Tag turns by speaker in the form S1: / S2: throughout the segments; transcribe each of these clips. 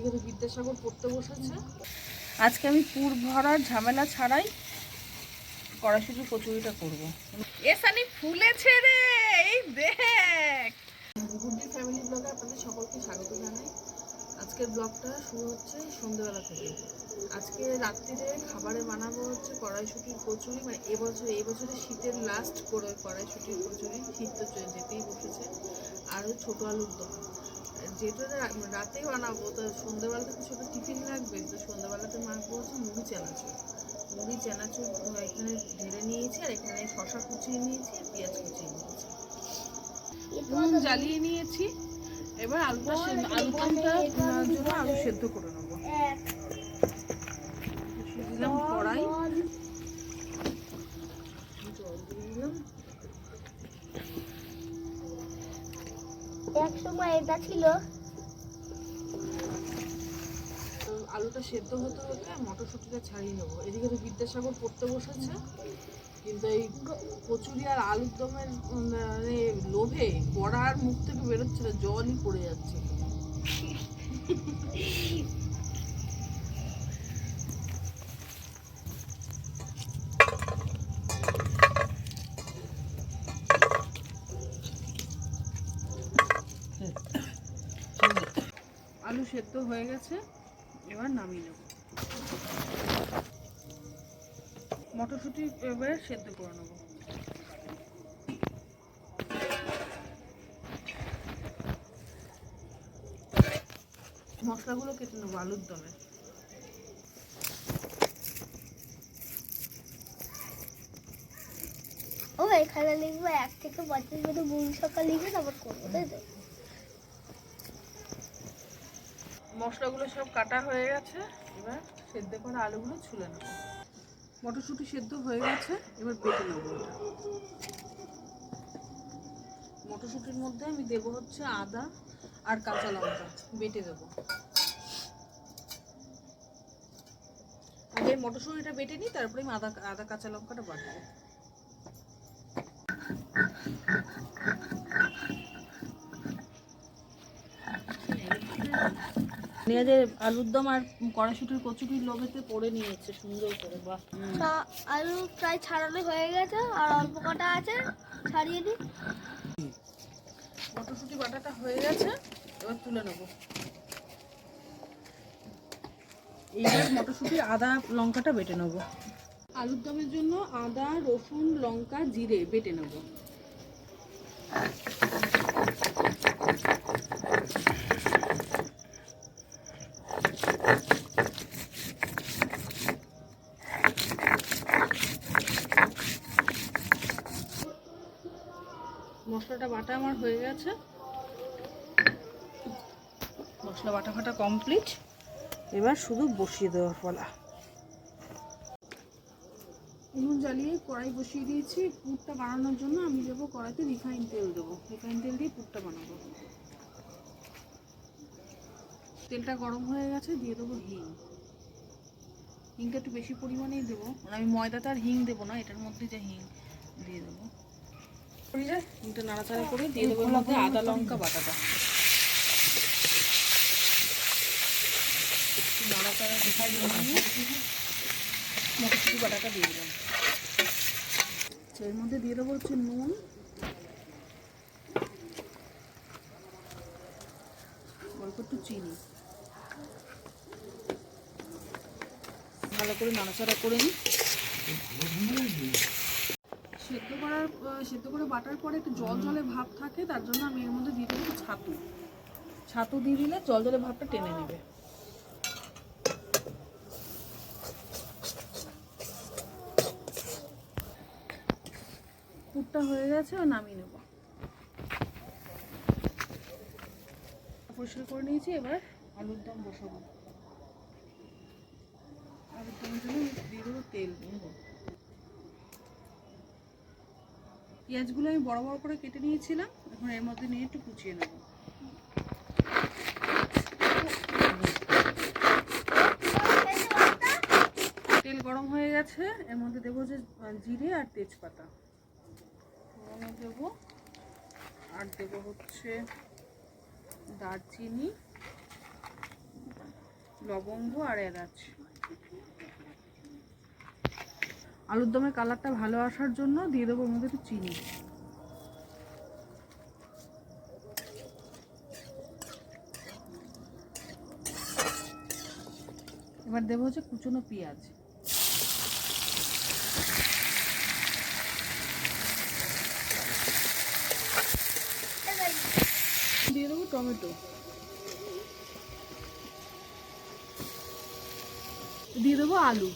S1: এদিকে তো বিদ্যাসাগর পড়তে বসেছে।
S2: আজকে আমি পুর ভরার ঝামেলা ছাড়াই কড়াইশুটির কচুরিটা করব। এসানি ফুলেছে রে এই দেখ।
S1: গুড্ডি ফ্যামিলি ব্লগে আপনাদের সকলকে স্বাগত জানাই। আজকের ব্লগটা শুরু হচ্ছে সন্ধ্যেবেলা থেকে। আজকে রাত্রিরে খাবারে বানাবো হচ্ছে কড়াইশুটির কচুরি মানে এবছর এই বছরে শীতের লাস্ট করে কড়াইশুটির কচুরি শীত তো চলে যেতেই বসেছে। আর ওই ছোটো আলুর দম। রা- রাতেই বানাবো তো সন্ধ্যেবেলাতে তো ছোটো টিফিন লাগবে তো সন্ধ্যেবেলাতে মা হচ্ছে মুড়ি চানাচুর। মুড়ি চানাচুর এখানে ঢেলে নিয়েছি আর এখানে শশা কুচিয়ে নিয়েছি আর পেঁয়াজ কুচিয়ে নিয়েছি। নুন জ্বালিয়ে নিয়েছি এবার আলুটা আলুদমটা জন্য আলু সেদ্ধ করে নেব বসিয়ে দিলাম কড়াই জল দিয়ে দিলাম
S3: এক সময় এটা ছিল।
S1: আলুটা সেদ্ধ হতে হতে মটরশুঁটিটা ছাড়িয়ে নেব। এদিকে তো বিদ্যাসাগর পড়তে বসেছে। কিন্তু এই কচুরি আর আলুর দমের মানে লোভে কড়ার মুখ থেকে বেরোচ্ছে না জলই পড়ে যাচ্ছে। সেদ্ধ হয়ে গেছে, এবার নামিয়ে নেব। মটরশুঁটি এবার সেদ্ধ করে নেব। মশলাগুলো কেটে নেব আলুর দমে।
S3: ও, এখানে লিখব এক থেকে পঁচিশ মতো গুণ সকাল লিখে তারপর করব, তাই তো?
S1: মশলাগুলো সব কাটা হয়ে গেছে। এবার সেদ্ধ করা আলুগুলো ছুলে নেব। মটরশুঁটি সেদ্ধ হয়ে গেছে, এবার বেটে নেব মটরশুঁটির মধ্যে আমি দেব হচ্ছে আদা আর কাঁচা লঙ্কা, বেটে দেবো। আগে মটরশুঁটিটা বেটে নিই, তারপরে আমি আদা আদা কাঁচা লঙ্কাটা বাটবো। পেঁয়াজের আলুর দম আর কড়াইশুটির কচুরির লোভেতে পড়ে নিয়েছে সুন্দর করে বাহ।
S3: আলু প্রায় ছাড়ানো হয়ে গেছে আর অল্প কটা আছে ছাড়িয়ে দিই।
S1: মটরশুঁটি বাটাটা হয়ে গেছে এবার তুলে নেব। এইবার মটরশুঁটি আদা লঙ্কাটা বেটে নেব। আলুর দমের জন্য আদা রসুন লঙ্কা জিরে বেটে নেব। মশলাটা বাটা আমার হয়ে গেছে। মশলা বাটা ফাটা কমপ্লিট এবার শুধু বসিয়ে দেওয়ার পালা। উনুন জ্বালিয়ে কড়াই বসিয়ে দিয়েছি। পুরটা বানানোর জন্য আমি দেবো কড়াইতে রিফাইন তেল দেবো। রিফাইন তেল দিয়ে পুরটা বানাবো। তেলটা গরম হয়ে গেছে, দিয়ে দেবো হিং। হিংটা একটু বেশি পরিমাণেই দেবো। মানে আমি ময়দাটা আর হিং দেবো না, এটার মধ্যে যে হিং দিয়ে দেবো। হিংটা নাড়াচাড়া করে দিয়ে দেবো মধ্যে আদা, লঙ্কা, বাটাটা। নাড়াচাড়া দেখাই দিয়ে মটরশুটি বাটাটা দিয়ে দিলাম। এর মধ্যে দিয়ে দেবো হচ্ছে নুন। অল্প একটু চিনি। ভালো করে নাড়াচাড়া করে নিই সেদ্ধ করার সেদ্ধ করে বাটার পরে একটু জল জলে ভাব থাকে, তার জন্য আমি এর মধ্যে দিয়ে দেবো ছাতু। ছাতু দিয়ে দিলে জল জলে ভাবটা টেনে নেবে। পুরটা হয়ে গেছে ও নামিয়ে নেব। পরিষ্কার করে নিয়েছি, এবার আলুর দম বসাবো। আলুর দমের জন্য দিয়ে দেবো তেল পেঁয়াজগুলো আমি বড় বড় করে কেটে নিয়েছিলাম, এখন এর মধ্যে নিয়ে একটু কুচিয়ে নেব। তেল গরম হয়ে গেছে, এর মধ্যে দেবো যে জিরে আর তেজপাতা। দেবো, আর দেবো হচ্ছে দারচিনি, লবঙ্গ আর এলাচ। আলুর দমের কালারটা ভালো আসার জন্য দিয়ে দেবো ওর মধ্যে একটু চিনি। এবার দেবো হচ্ছে কুচনো পেঁয়াজ। দিয়ে দেবো টমেটো। দিয়ে দেবো আলু।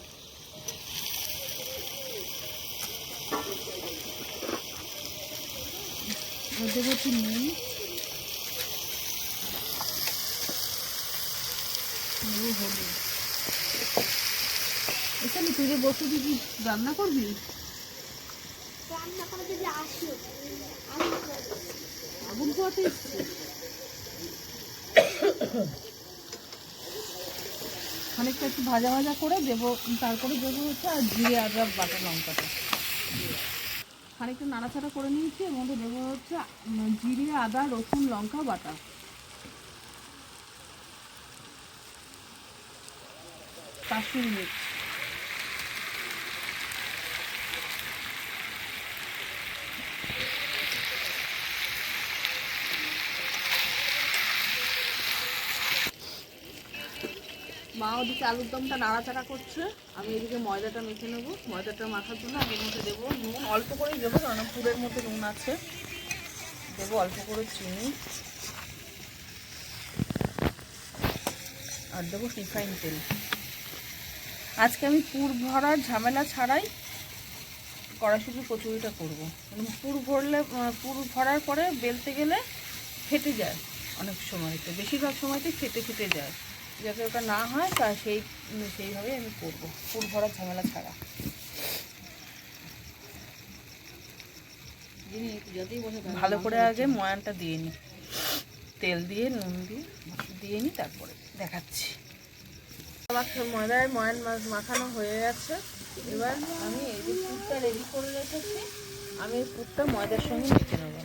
S1: দেবো নুন হলুদ। এখানে তুই যে বসে তুই কি রান্না করবি?
S3: রান্না করে যদি আসি
S1: আগুন পোয়াতে এসছে। খানিকটা একটু ভাজা ভাজা করে দেবো তারপরে দেবো হচ্ছে আর জিরে আদা বাটা লঙ্কাটা। খানিকটা নাড়াচাড়া করে নিয়েছি, এর মধ্যে দেবো হচ্ছে জিরে, আদা, রসুন, লঙ্কা, বাটা। কাশ্মীরি মির্চ মা ওদিকে আলুর দমটা নাড়াচাড়া করছে। আমি এদিকে ময়দাটা মেখে নেব। ময়দাটা মাখার জন্য আমি মধ্যে দেবো নুন। অল্প করেই দেবো কারণ পুরের মধ্যে নুন আছে। দেবো অল্প করে চিনি। আর দেবো রিফাইন তেল। আজকে আমি পুর ভরার ঝামেলা ছাড়াই কড়াশুটি কচুরিটা করব। মানে পুর ভরলে পুর ভরার পরে বেলতে গেলে ফেটে যায় অনেক সময়তে বেশিরভাগ সময়তে ফেটে ফেটে যায়। যাতে ওটা না হয় তা সেই উম, সেইভাবে আমি করব। পুর ভরার ঝামেলা ছাড়া। ভালো করে আগে ময়ানটা দিয়ে নিই তেল দিয়ে নুন দিয়ে দিয়ে নিই তারপরে দেখাচ্ছি। ময়দায় ময়ান মা- মাখানো হয়ে গেছে। এবার আমি এই যে পুরটা রেডি করে রেখেছি আমি এই পুরটা ময়দার সঙ্গে মেখে নেব।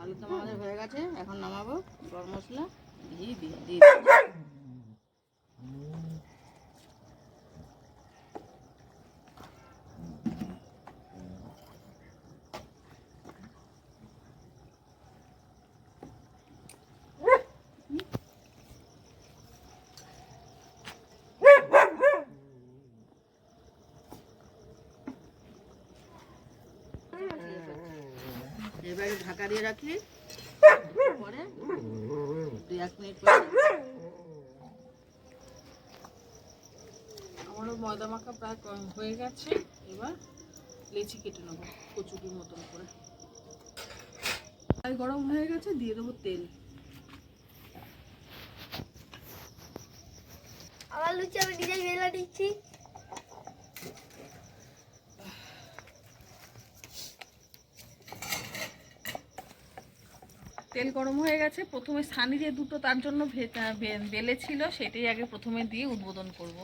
S1: আলু তো আমাদের হয়ে গেছে এখন নামাবো গরম মশলা দিয়ে দিয়ে দিয়ে এবারে ঢাকা দিয়ে রাখি। পরে দুই, এক মিনিট পরে আমারও ময়দা মাখা প্রায় হয়ে গেছে। এবার লেচি কেটে নেব কচুরির মতন করে। তাই গরম হয়ে গেছে, দিয়ে দেবো তেল।
S3: আবার লুচি আমি নিজেই বেলা দিচ্ছি।
S1: তেল গরম হয়ে গেছে। প্রথমে সানি যে দুটো তার জন্য বেলে ছিল সেটাই আগে প্রথমে দিয়ে উদ্বোধন করব।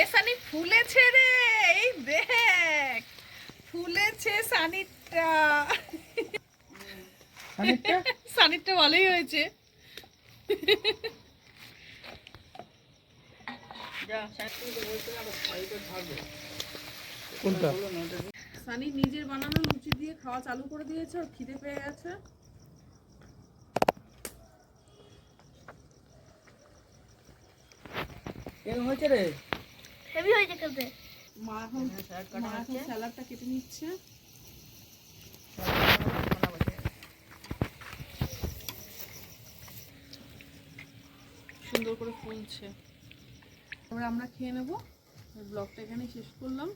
S1: এ সানি ফুলেছে রে! এই দেখ ফুলেছে সানিরটা সানিরটা ভালোই হয়েছে।
S2: কোনটা?
S1: সানি নিজের বানানো লুচি দিয়ে খাওয়া চালু করে দিয়েছে আর খিদে পেয়ে গেছে।
S2: কেমন হয়েছে রে?
S3: হেভি হয়েছে খেতে।
S1: মা এখন মা এখন স্যালাডটা কেটে নিচ্ছে। সুন্দর করে ফুলছে। এবার আমরা খেয়ে নেব। ব্লগটা এখানে শেষ করলাম।